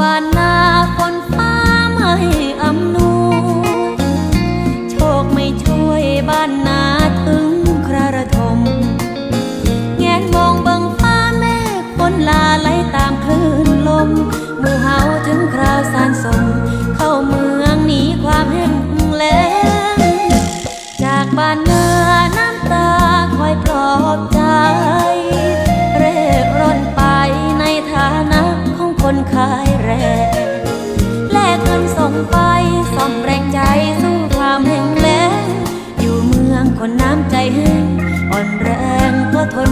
บ้านนาฝนฟ้าไม่อำนวยโชคไม่ช่วยบ้านนาถึงคราระทม แงนมองบังฟ้าแม่คนลาไหลตามคลื่นลมหมู่เฮาถึงคราวสานสมเข้าเมืองหนีความแห้งแล้งจากบ้านเนาน้ำตาคอยปลอบใจเร่ร่อนไปในฐานะของคนขาย แรงแลกเงินส่งไปส่อมแรงใจสู้ความแห้งแล้งอยู่เมืองคนน้ำใจแห้งอ่อนแรงก็ทน